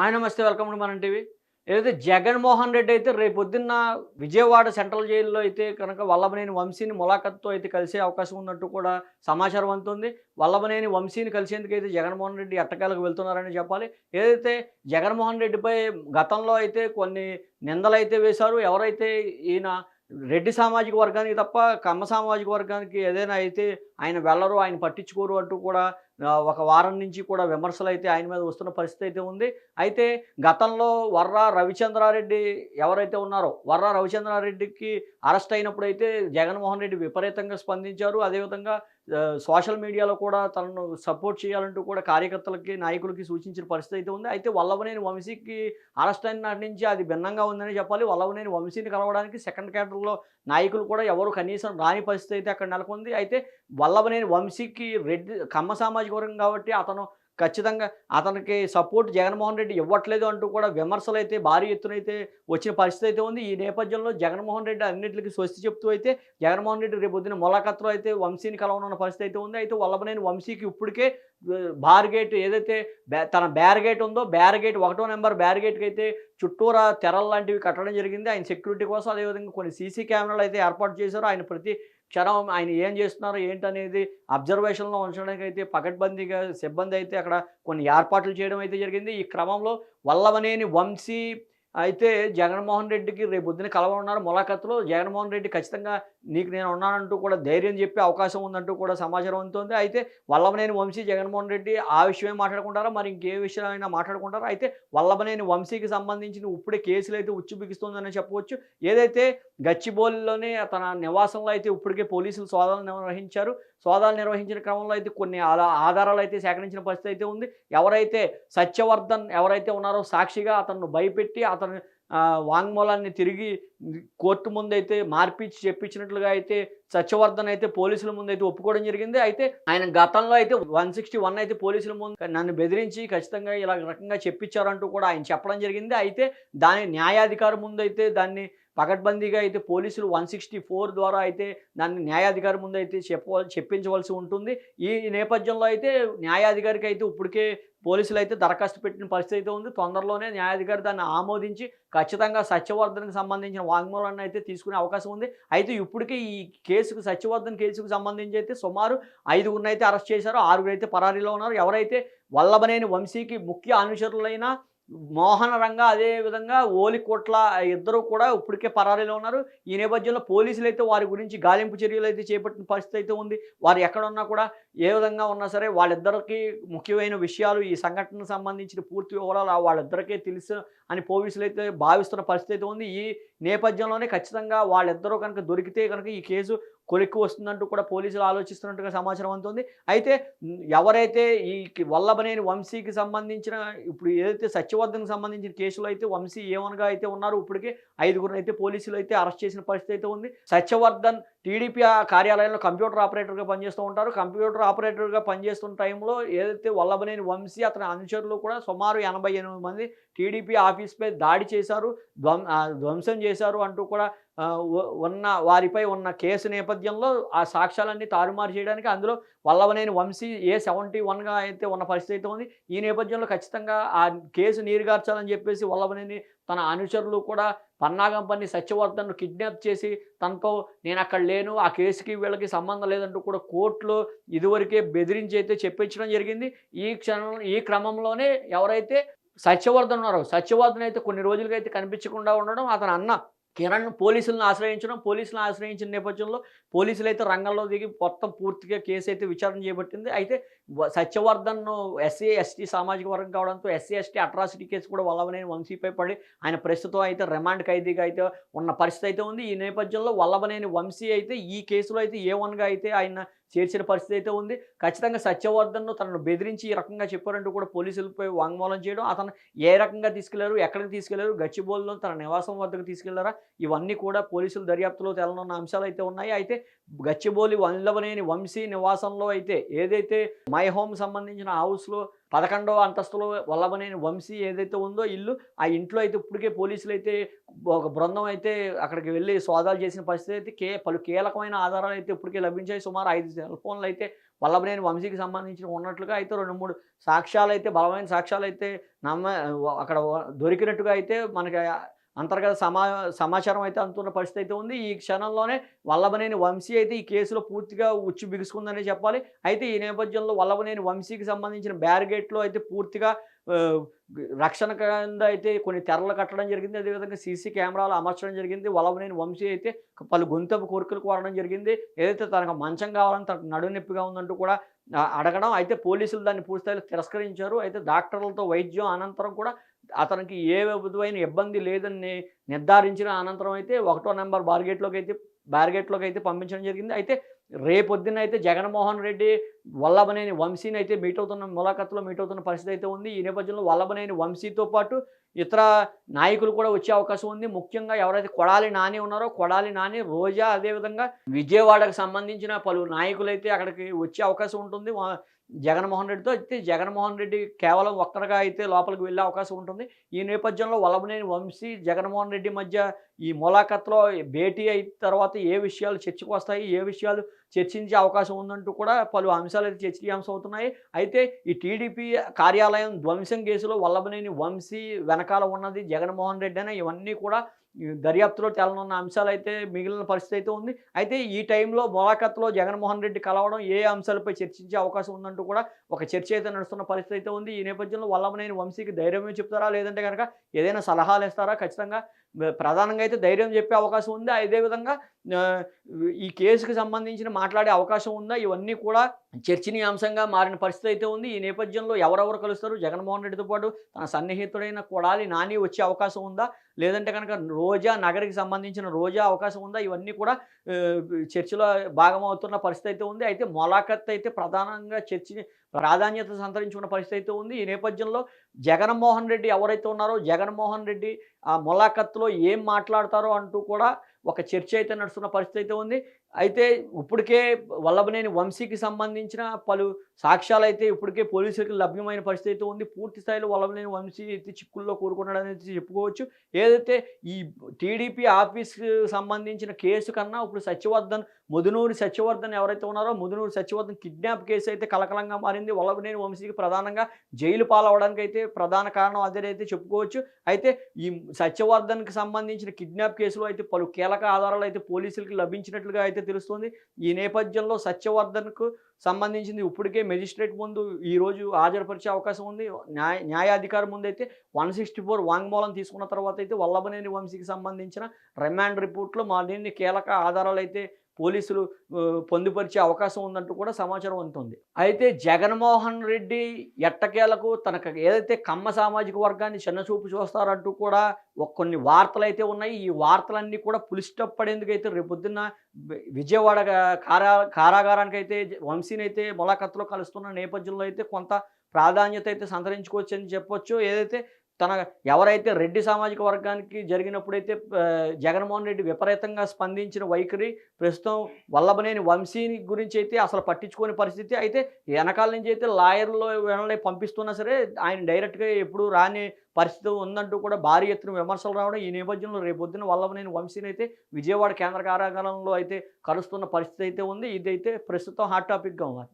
ఆయన నమస్తే welcome to మన టీవీ. ఏదైతే జగన్మోహన్ రెడ్డి అయితే రేపు పొద్దున్న విజయవాడ సెంట్రల్ జైల్లో అయితే కనుక వల్లభనేని వంశీని ములాఖత్తో అయితే కలిసే అవకాశం ఉన్నట్టు కూడా సమాచారం అందుతుంది. వల్లభనేని వంశీని కలిసేందుకు అయితే జగన్మోహన్ రెడ్డి ఎట్టకాలకు వెళ్తున్నారని చెప్పాలి. ఏదైతే జగన్మోహన్ రెడ్డిపై గతంలో అయితే కొన్ని నిందలు అయితే వేశారు ఎవరైతే ఈయన రెడ్డి సామాజిక వర్గానికి తప్ప కమ్మ సామాజిక వర్గానికి ఏదైనా అయితే ఆయన వెళ్ళరు ఆయన పట్టించుకోరు అంటూ కూడా ఒక వారం నుంచి కూడా విమర్శలు అయితే ఆయన మీద వస్తున్న పరిస్థితి అయితే ఉంది. అయితే గతంలో వర్రా రవిచంద్రారెడ్డి ఎవరైతే ఉన్నారో వర్రా రవిచంద్రారెడ్డికి అరెస్ట్ అయినప్పుడు అయితే జగన్మోహన్ రెడ్డి విపరీతంగా స్పందించారు. అదేవిధంగా సోషల్ మీడియాలో కూడా తనను సపోర్ట్ చేయాలంటూ కూడా కార్యకర్తలకి నాయకులకి సూచించిన పరిస్థితి అయితే ఉంది. అయితే వల్లభనేని వంశీకి అరెస్ట్ అయిన నాటి నుంచి అది భిన్నంగా ఉందని చెప్పాలి. వల్లభనేని వంశీని కలవడానికి సెకండ్ క్యాటర్లో నాయకులు కూడా ఎవరు కనీసం రాని పరిస్థితి అయితే అక్కడ నెలకొంది. అయితే వల్లభనేని వంశీకి రెడ్డి కమ్మ సామాజిక వర్గం కాబట్టి అతను ఖచ్చితంగా అతనికి సపోర్ట్ జగన్మోహన్ రెడ్డి ఇవ్వట్లేదు అంటూ కూడా విమర్శలు అయితే భారీ ఎత్తునైతే వచ్చిన పరిస్థితి అయితే ఉంది. ఈ నేపథ్యంలో జగన్మోహన్ రెడ్డి అన్నింటికి స్వస్తి చెప్తూ అయితే జగన్మోహన్ రెడ్డి రేపు పొద్దున ములాఖత్లో అయితే వంశీని కలవనున్న పరిస్థితి అయితే ఉంది. అయితే వల్లభనేని వంశీకి ఇప్పటికే బార్గేట్ ఏదైతే బ్యా- తన బ్యారిగేట్ ఉందో బ్యారిగేట్ ఒకటో నెంబర్ బ్యారిగేట్కి అయితే చుట్టూరా తెరలు లాంటివి కట్టడం జరిగింది. ఆయన సెక్యూరిటీ కోసం అదేవిధంగా కొన్ని సీసీ కెమెరాలు అయితే ఏర్పాటు చేశారు. ఆయన ప్రతి క్షణం ఆయన ఏం చేస్తున్నారు ఏంటనేది అబ్జర్వేషన్లో ఉంచడానికి అయితే పకడ్బందీగా సిబ్బంది అయితే అక్కడ కొన్ని ఏర్పాట్లు చేయడం అయితే జరిగింది. ఈ క్రమంలో వల్లవనేని వంశీ అయితే జగన్మోహన్ రెడ్డికి రేపు పొద్దున కలవనున్నారు. ములాఖత్తులో జగన్మోహన్ రెడ్డి ఖచ్చితంగా నీకు నేను ఉన్నానంటూ కూడా ధైర్యం చెప్పే అవకాశం ఉందంటూ కూడా సమాచారం అందుతుంది. అయితే వల్లభనేని వంశీ జగన్మోహన్ రెడ్డి ఆ విషయమే మాట్లాడుకుంటారా? మరి ఇంకే విషయమైనా మాట్లాడుకుంటారా? అయితే వల్లభనేని వంశీకి సంబంధించిన ఇప్పుడే కేసులు అయితే ఉచ్చుబిగిస్తుందని చెప్పవచ్చు. ఏదైతే గచ్చిబౌలిలోనే తన నివాసంలో అయితే ఇప్పటికే పోలీసులు సోదాలు నిర్వహించారు. సోదాలు నిర్వహించిన క్రమంలో అయితే కొన్ని ఆధారాలు అయితే సేకరించిన పరిస్థితి అయితే ఉంది. ఎవరైతే సత్యవర్ధన్ ఎవరైతే ఉన్నారో సాక్షిగా అతను భయపెట్టి అతను వాంగ్మూలాన్ని తిరిగి కోర్టు ముందైతే మార్పిచ్చి చెప్పించినట్లుగా అయితే సత్యవర్ధన్ అయితే పోలీసుల ముందు అయితే ఒప్పుకోవడం జరిగింది. అయితే ఆయన గతంలో అయితే వన్ సిక్స్టీ వన్ అయితే పోలీసుల ముందు నన్ను బెదిరించి ఖచ్చితంగా ఇలా రకంగా చెప్పించారంటూ కూడా ఆయన చెప్పడం జరిగింది. అయితే దాని న్యాయాధికారి ముందు అయితే దాన్ని పకడ్బందీగా అయితే పోలీసులు వన్ సిక్స్టీ ఫోర్ ద్వారా అయితే దాన్ని న్యాయాధికారి ముందు అయితే చెప్ప చెప్పించవలసి ఉంటుంది. ఈ నేపథ్యంలో అయితే న్యాయాధికారికి అయితే ఇప్పటికే పోలీసులు అయితే దరఖాస్తు పెట్టిన పరిస్థితి అయితే ఉంది. తొందరలోనే న్యాయాధికారి దాన్ని ఆమోదించి ఖచ్చితంగా సత్యవర్ధన్కి సంబంధించిన వాంగ్మూలాన్ని అయితే తీసుకునే అవకాశం ఉంది. అయితే ఇప్పటికే ఈ కేసుకు సత్యవర్ధన్ కేసుకు సంబంధించి అయితే సుమారు ఐదుగురిని అయితే అరెస్ట్ చేశారు. ఆరుగురు అయితే పరారీలో ఉన్నారు. ఎవరైతే వల్లభనేని వంశీకి ముఖ్య అనుచరులైన మోహన రంగ అదేవిధంగా ఓలికోట్ల ఇద్దరు కూడా ఇప్పటికే పరారీలో ఉన్నారు. ఈ నేపథ్యంలో పోలీసులు అయితే వారి గురించి గాలింపు చర్యలు అయితే చేపట్టిన పరిస్థితి అయితే ఉంది. వారు ఎక్కడున్నా కూడా ఏ విధంగా ఉన్నా సరే వాళ్ళిద్దరికి ముఖ్యమైన విషయాలు ఈ సంఘటనకు సంబంధించిన పూర్తి వివరాలు వాళ్ళిద్దరికే తెలుసు అని పోలీసులు అయితే భావిస్తున్న పరిస్థితి అయితే ఉంది. ఈ నేపథ్యంలోనే ఖచ్చితంగా వాళ్ళిద్దరూ కనుక దొరికితే కనుక ఈ కేసు కొలిక్కి వస్తుందంటూ కూడా పోలీసులు ఆలోచిస్తున్నట్టుగా సమాచారం అందుతుంది. అయితే ఎవరైతే ఈ వల్లభనేని వంశీకి సంబంధించిన ఇప్పుడు ఏదైతే సత్యవర్ధన్కి సంబంధించిన కేసులో అయితే వంశీ ఏమనగా అయితే ఉన్నారు ఇప్పటికే ఐదుగురు అయితే పోలీసులు అయితే అరెస్ట్ చేసిన పరిస్థితి అయితే ఉంది. సత్యవర్ధన్ టీడీపీ కార్యాలయంలో కంప్యూటర్ ఆపరేటర్గా పనిచేస్తూ ఉంటారు. కంప్యూటర్ ఆపరేటర్గా పనిచేస్తున్న టైంలో ఏదైతే వల్లభనేని వంశీ అతని అనుచరులు కూడా సుమారు ఎనభై ఎనిమిది మంది టీడీపీ ఆఫీస్పై దాడి చేశారు. ధ్వంసం చేశారు అంటూ కూడా ఉన్న వారిపై ఉన్న కేసు నేపథ్యంలో ఆ సాక్ష్యాలన్నీ తారుమారు చేయడానికి అందులో వల్లభనేని వంశీ ఏ సెవెంటీ వన్గా అయితే ఉన్న పరిస్థితి అయితే ఉంది ఈ నేపథ్యంలో ఖచ్చితంగా ఆ కేసు నీరుగార్చాలని చెప్పేసి వల్లవనేని తన అనుచరులు కూడా పన్నాగంపన్ని సత్యవర్ధన్ను కిడ్నాప్ చేసి తనతో నేను అక్కడ లేను ఆ కేసుకి వీళ్ళకి సంబంధం లేదంటూ కూడా కోర్టులో ఇదివరకే బెదిరించి అయితే చెప్పించడం జరిగింది. ఈ క్షణం ఈ క్రమంలోనే ఎవరైతే సత్యవర్ధన్ ఉన్నారో సత్యవర్ధన్ అయితే కొన్ని రోజులకైతే కనిపించకుండా ఉండడం అతను అన్న కిరణ్ పోలీసులను ఆశ్రయించడం పోలీసులను ఆశ్రయించిన నేపథ్యంలో పోలీసులు అయితే రంగంలో దిగి మొత్తం పూర్తిగా కేసు అయితే విచారణ చేపట్టింది. అయితే సత్యవర్ధన్ను సత్యవర్ధన్ ఎస్సీ ఎస్టీ సామాజిక వర్గం కావడంతో ఎస్సీ ఎస్టీ అట్రాసిటీ కేసు కూడా వల్లభనేని వంశీపై పడి ఆయన ప్రస్తుతం అయితే రిమాండ్ ఖైదీగా అయితే ఉన్న పరిస్థితి అయితే ఉంది. ఈ నేపథ్యంలో వల్లభనేని వంశీ అయితే ఈ కేసులో అయితే ఏ వన్గా అయితే ఆయన చేర్చిన పరిస్థితి అయితే ఉంది. ఖచ్చితంగా సత్యవర్ధన్ను తనను బెదిరించి ఈ రకంగా చెప్పారంటూ కూడా పోలీసులపై వాంగ్మూలం చేయడం అతను ఏ రకంగా తీసుకెళ్ళారు ఎక్కడికి తీసుకెళ్ళారు గచ్చిబౌలిలో తన నివాసం వద్దకు తీసుకెళ్ళారా ఇవన్నీ కూడా పోలీసులు దర్యాప్తులో తేలనున్న అంశాలు అయితే ఉన్నాయి. అయితే గచ్చిబౌలి వల్లభనేని వంశీ నివాసంలో అయితే ఏదైతే మై హోమ్ సంబంధించిన హౌస్లో పదకొండవ అంతస్తులో వల్లభనేని వంశీ ఏదైతే ఉందో ఇల్లు ఆ ఇంట్లో అయితే ఇప్పటికే పోలీసులు అయితే ఒక బృందం అయితే అక్కడికి వెళ్ళి సోదాలు చేసిన పరిస్థితి అయితే కే పలు కీలకమైన ఆధారాలు అయితే ఇప్పటికే లభించాయి. సుమారు ఐదు సెల్ ఫోన్లు అయితే వల్లభనేని వంశీకి సంబంధించిన ఉన్నట్లుగా అయితే రెండు మూడు సాక్ష్యాలు అయితే బలమైన సాక్ష్యాలు అయితే నమ్మ అక్కడ దొరికినట్టుగా అయితే మనకి అంతర్గత సమా సమాచారం అయితే అందుతున్న పరిస్థితి అయితే ఉంది. ఈ క్షణంలోనే వల్లభనేని వంశీ అయితే ఈ కేసులో పూర్తిగా ఉచ్చు బిగుసుకుందనే చెప్పాలి. అయితే ఈ నేపథ్యంలో వల్లభనేని వంశీకి సంబంధించిన బ్యారిగేట్లో అయితే పూర్తిగా రక్షణ కింద అయితే కొన్ని తెరలు కట్టడం జరిగింది. అదేవిధంగా సీసీ కెమెరాలు అమర్చడం జరిగింది. వల్లభనేని వంశీ అయితే పలు గొంతపు కోరికలు కోరడం జరిగింది. ఏదైతే తనకు మంచం కావాలని తనకు నడునొప్పిగా ఉందంటూ కూడా అడగడం. అయితే పోలీసులు దాన్ని పూర్తిస్థాయిలో తిరస్కరించారు. అయితే డాక్టర్లతో వైద్యం అనంతరం కూడా అతనికి ఏ విధమైన ఇబ్బంది లేదని నిర్ధారించిన అనంతరం అయితే ఒకటో నెంబర్ బార్గేట్లోకి అయితే బ్యారిగేట్లోకి అయితే పంపించడం జరిగింది. అయితే రేపొద్దున అయితే జగన్మోహన్ రెడ్డి వల్లభనేని వంశీని అయితే మీట్ అవుతున్న ములాఖత్తులో మీట్ అవుతున్న పరిస్థితి అయితే ఉంది. ఈ నేపథ్యంలో వల్లభనేని వంశీతో పాటు ఇతర నాయకులు కూడా వచ్చే అవకాశం ఉంది. ముఖ్యంగా ఎవరైతే కొడాలి నాని ఉన్నారో కొడాలి నాని రోజా అదేవిధంగా విజయవాడకు సంబంధించిన పలు నాయకులైతే అక్కడికి వచ్చే అవకాశం ఉంటుంది. జగన్మోహన్ రెడ్డితో అయితే జగన్మోహన్ రెడ్డి కేవలం ఒక్కరిగా అయితే లోపలికి వెళ్ళే అవకాశం ఉంటుంది. ఈ నేపథ్యంలో వల్లభనేని వంశీ జగన్మోహన్ రెడ్డి మధ్య ఈ ములాఖత్లో భేటీ అయిన తర్వాత ఏ విషయాలు చర్చకు వస్తాయి? ఏ విషయాలు చర్చించే అవకాశం ఉందంటూ కూడా పలు అంశాలు అయితే చర్చనీయాంశం అవుతున్నాయి. అయితే ఈ టీడీపీ కార్యాలయం ధ్వంసం కేసులో వల్లభనేని వంశీ వెనకాల ఉన్నది జగన్మోహన్ రెడ్డి అనే ఇవన్నీ కూడా దర్యాప్తులో తేలనున్న అంశాలు అయితే మిగిలిన పరిస్థితి అయితే ఉంది. అయితే ఈ టైంలో ములాఖత్లో జగన్మోహన్ రెడ్డి కలవడం ఏ అంశాలపై చర్చించే అవకాశం ఉందంటూ కూడా ఒక చర్చ అయితే నడుస్తున్న పరిస్థితి అయితే ఉంది. ఈ నేపథ్యంలో వల్లభనేని వంశీకి ధైర్యమే చెప్తారా? లేదంటే కనుక ఏదైనా సలహాలు ఇస్తారా? ఖచ్చితంగా ప్రధానంగా అయితే ధైర్యం చెప్పే అవకాశం ఉంది? అదేవిధంగా ఈ కేసుకు సంబంధించిన మాట్లాడే అవకాశం ఉందా? ఇవన్నీ కూడా చర్చనీయాంశంగా మారిన పరిస్థితి అయితే ఉంది. ఈ నేపథ్యంలో ఎవరెవరు కలుస్తారు? జగన్మోహన్ రెడ్డితో పాటు తన సన్నిహితుడైన కొడాలి నాని వచ్చే అవకాశం ఉందా? లేదంటే కనుక రోజా నగరికి సంబంధించిన రోజా అవకాశం ఉందా? ఇవన్నీ కూడా ఆ, చర్చలో భాగమవుతున్న పరిస్థితి అయితే ఉంది. అయితే మొలాఖత్ అయితే ప్రధానంగా చర్చ ప్రాధాన్యత సంతరించుకున్న పరిస్థితి అయితే ఉంది. ఈ నేపథ్యంలో జగన్మోహన్ రెడ్డి ఎవరైతే ఉన్నారో జగన్మోహన్ రెడ్డి ఆ ములాఖత్లో ఏం మాట్లాడతారో అంటూ కూడా ఒక చర్చ అయితే నడుస్తున్న పరిస్థితి అయితే ఉంది. అయితే ఇప్పటికే వల్లభనేని వంశీకి సంబంధించిన పలు సాక్ష్యాలు అయితే ఇప్పటికే పోలీసులకు లభ్యమైన పరిస్థితి అయితే ఉంది. పూర్తి స్థాయిలో వల్లభనేని వంశీ అయితే చిక్కుల్లో కూరుకున్నాడు అనేది చెప్పుకోవచ్చు. ఏదైతే ఈ టీడీపీ ఆఫీస్కి సంబంధించిన కేసు కన్నా ఇప్పుడు సత్యవర్ధన్ ముదునూరి సత్యవర్ధన్ ఎవరైతే ఉన్నారో ముదునూరి సత్యవర్ధన్ కిడ్నాప్ కేసు అయితే కలకలంగా మారింది. వల్లభనేని వంశీకి ప్రధానంగా జైలు పాలవడానికి అయితే ప్రధాన కారణం అదేనైతే చెప్పుకోవచ్చు. అయితే ఈ సత్యవర్ధన్కి సంబంధించిన కిడ్నాప్ కేసులో అయితే పలు కీలక ఆధారాలు అయితే పోలీసులకు లభించినట్లుగా అయితే తెలుస్తుంది ఈ నేపథ్యంలో సత్యవర్ధన్కు సంబంధించింది ఇప్పటికే మెజిస్ట్రేట్ ముందు ఈ రోజు హాజరుపరిచే అవకాశం ఉంది. న్యాయ న్యాయాధికారి ముందైతే వన్ సిక్స్టీ ఫోర్ వాంగ్మూలం తీసుకున్న తర్వాత అయితే వల్లభనేని వంశీకి సంబంధించిన రిమాండ్ రిపోర్ట్లో దీన్ని కీలక ఆధారాలు అయితే పోలీసులు పొందుపరిచే అవకాశం ఉందంటూ కూడా సమాచారం అందుతుంది. అయితే జగన్మోహన్ రెడ్డి ఎట్టకేలకు తనకు ఏదైతే కమ్మ సామాజిక వర్గాన్ని చిన్నచూపు చూస్తారంటూ కూడా కొన్ని వార్తలు అయితే ఉన్నాయి. ఈ వార్తలన్నీ కూడా పులిస్టప్ పడేందుకు అయితే రేపొద్దున్న విజయవాడ కారా కారాగారానికి అయితే వంశీని అయితే ములాఖత్తులో కలుస్తున్న నేపథ్యంలో అయితే కొంత ప్రాధాన్యత అయితే సంతరించుకోవచ్చు అని చెప్పొచ్చు. ఏదైతే తన ఎవరైతే రెడ్డి సామాజిక వర్గానికి జరిగినప్పుడైతే జగన్మోహన్ రెడ్డి విపరీతంగా స్పందించిన వైఖరి ప్రస్తుతం వల్లభనేని వంశీని గురించి అయితే అసలు పట్టించుకోని పరిస్థితి. అయితే వెనకాల నుంచి అయితే లాయర్లు వెనలే పంపిస్తున్నా సరే ఆయన డైరెక్ట్గా ఎప్పుడు రాని పరిస్థితి ఉందంటూ కూడా భారీ ఎత్తున విమర్శలు రావడం ఈ నేపథ్యంలో రేపొద్దున వల్లభనేని వంశీని అయితే విజయవాడ కేంద్ర కారాగారంలో అయితే కలుస్తున్న పరిస్థితి అయితే ఉంది. ఇదైతే ప్రస్తుతం హాట్ టాపిక్గా ఉంది.